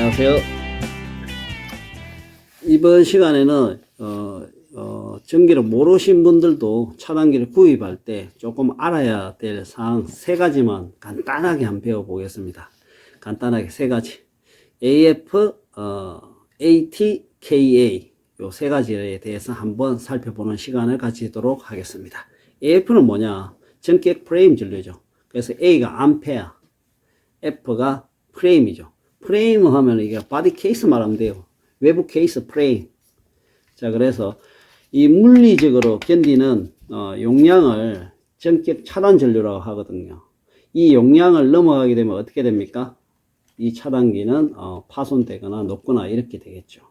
안녕하세요. 이번 시간에는 어, 어, 전기를 모르신 분들도 차단기를 구입할 때 조금 알아야 될 사항 세 가지만 간단하게 한번 배워보겠습니다. 간단하게 세 가지. AF, 어, AT, KA 요 세 가지에 대해서 한번 살펴보는 시간을 가지도록 하겠습니다. AF는 뭐냐? 전격 프레임 전류죠. 그래서 A가 암페어, F가 프레임이죠. 프레임 하면 이게 바디 케이스 말하면 돼요. 외부 케이스 프레임. 자, 그래서 이 물리적으로 견디는 어, 용량을 전격 차단 전류라고 하거든요. 이 용량을 넘어가게 되면 어떻게 됩니까? 이 차단기는 어, 파손되거나 높거나 이렇게 되겠죠.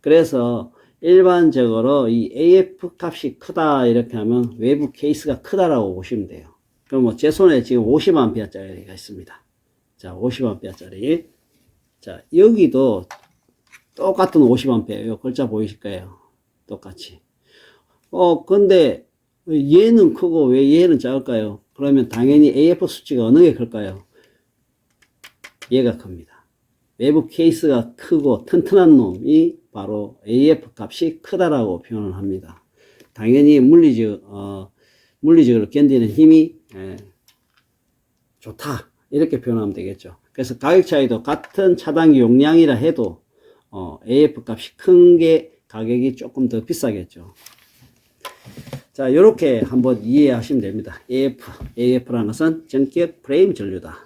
그래서 일반적으로 이 AF 값이 크다 이렇게 하면 외부 케이스가 크다라고 보시면 돼요. 그럼 뭐 제 손에 지금 50A짜리가 있습니다. 자, 50A짜리. 자, 여기도 똑같은 50A, 요 글자 보이실 거예요. 똑같이. 어, 근데 얘는 크고 왜 얘는 작을까요? 그러면 당연히 AF 수치가 어느 게 클까요? 얘가 큽니다. 외부 케이스가 크고 튼튼한 놈이 바로 AF 값이 크다라고 표현을 합니다. 당연히 물리적, 어, 물리적으로 견디는 힘이 예, 좋다. 이렇게 표현하면 되겠죠. 그래서 가격 차이도 같은 차단기 용량이라 해도 어, AF 값이 큰 게 가격이 조금 더 비싸겠죠. 자, 이렇게 한번 이해하시면 됩니다. AF, AF라는 것은 전격 프레임 전류다.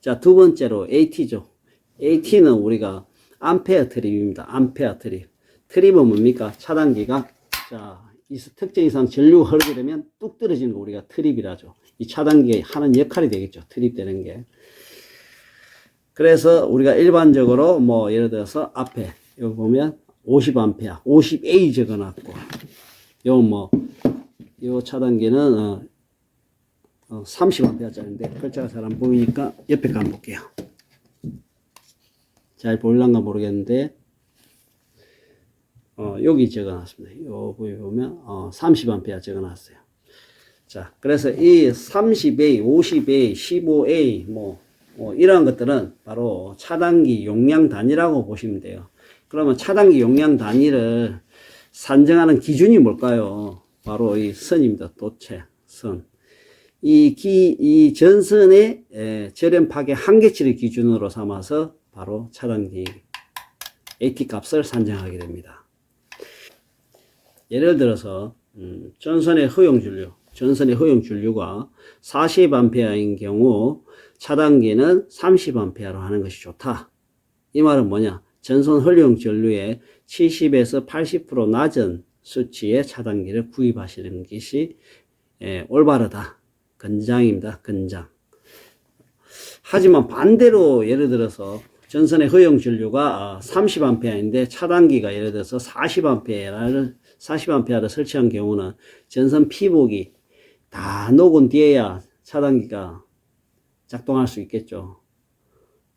자, 두 번째로 AT죠. AT는 우리가 암페어 트립입니다. 암페어 트립. 트립은 뭡니까? 차단기가 자, 이 특정 이상 전류가 흐르게 되면 뚝 떨어지는 거 우리가 트립이라죠. 이 차단기가 하는 역할이 되겠죠. 트립 되는 게. 그래서 우리가 일반적으로 뭐 예를 들어서 앞에 여기 보면 50A, 50A 적어놨고 요 뭐 요 차단기는 어, 어 30A짜리인데 글자가 잘 안 보이니까 옆에 가 볼게요. 잘 보일란가 모르겠는데 어, 여기 적어놨습니다. 요 보면 어, 30A 적어놨어요. 자, 그래서 이 30A, 50A, 15A 뭐, 뭐 이러한 것들은 바로 차단기 용량 단위라고 보시면 돼요. 그러면 차단기 용량 단위를 산정하는 기준이 뭘까요? 바로 이 선입니다. 도체, 선. 이 기, 이 전선의 에, 절연 파괴 한계치를 기준으로 삼아서 바로 차단기 AT 값을 산정하게 됩니다. 예를 들어서 음, 전선의 허용 전류, 전선의 허용 전류가 40A인 경우 차단기는 30A로 하는 것이 좋다. 이 말은 뭐냐? 전선 허용 전류의 70에서 80% 낮은 수치의 차단기를 구입하시는 것이 예, 올바르다. 건장입니다. 건장. 하지만 반대로 예를 들어서 전선의 허용 전류가 30A인데 차단기가 예를 들어서 40A를 40A를 설치한 경우는 전선 피복이 다 녹은 뒤에야 차단기가 작동할 수 있겠죠.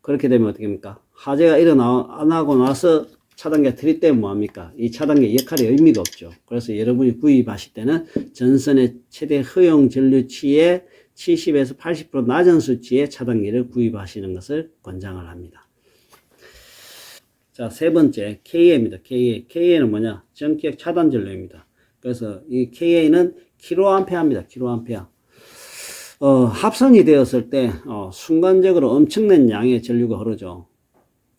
그렇게 되면 어떻게 합니까? 화재가 일어나, 안 하고 나서 차단기가 들이대면 뭐합니까? 이 차단기의 역할이 의미가 없죠. 그래서 여러분이 구입하실 때는 전선의 최대 허용 전류치의 70에서 80% 낮은 수치의 차단기를 구입하시는 것을 권장을 합니다. 자, 세 번째, KA입니다. KA. KA는 뭐냐? 전격 차단 전류입니다. 그래서 이 KA는 킬로암페어입니다. 킬로암페어. 어, 합선이 되었을 때, 어, 순간적으로 엄청난 양의 전류가 흐르죠.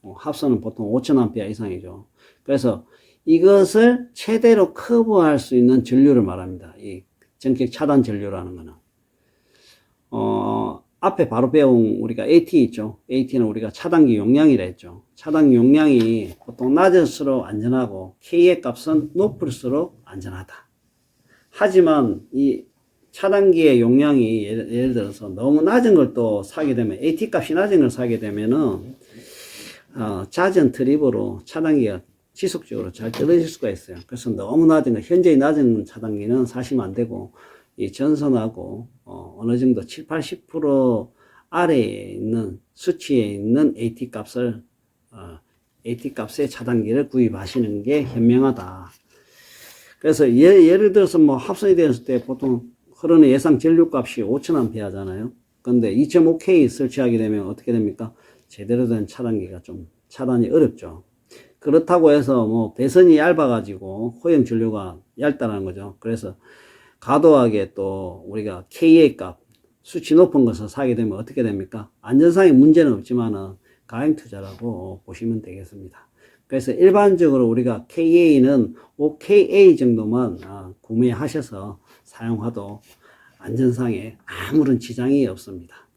어, 합선은 보통 5000A 이상이죠. 그래서 이것을 최대로 커버할 수 있는 전류를 말합니다. 이 전격 차단 전류라는 거는. 어, 앞에 바로 배운 우리가 AT 있죠. AT는 우리가 차단기 용량이라 했죠. 차단기 용량이 보통 낮을수록 안전하고 K의 값은 높을수록 안전하다. 하지만 이 차단기의 용량이 예를, 예를 들어서 너무 낮은 걸 또 사게 되면 AT 값이 낮은 걸 사게 되면은 어, 잦은 트립으로 차단기가 지속적으로 잘 떨어질 수가 있어요. 그래서 너무 낮은 거, 현재 낮은 차단기는 사시면 안 되고, 이 전선하고, 어, 어느 정도 7, 80% 아래에 있는, 수치에 있는 AT 값을, 어, AT 값의 차단기를 구입하시는 게 현명하다. 그래서 예, 예를 들어서 뭐 합선이 되었을 때 보통 흐르는 예상 전류 값이 5,000A 하잖아요. 근데 2.5K 설치하게 되면 어떻게 됩니까? 제대로 된 차단기가 좀 차단이 어렵죠. 그렇다고 해서 뭐 배선이 얇아가지고 호영 진료가 얇다는 거죠. 그래서 과도하게 또 우리가 KA 값 수치 높은 것을 사게 되면 어떻게 됩니까? 안전상의 문제는 없지만은 가행 투자라고 보시면 되겠습니다. 그래서 일반적으로 우리가 KA는 OKA 정도만 아, 구매하셔서 사용하도 안전상에 아무런 지장이 없습니다.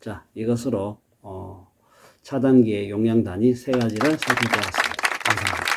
자, 이것으로 어, 차단기의 용량 단위 세 가지를 살펴보았습니다. 감사합니다.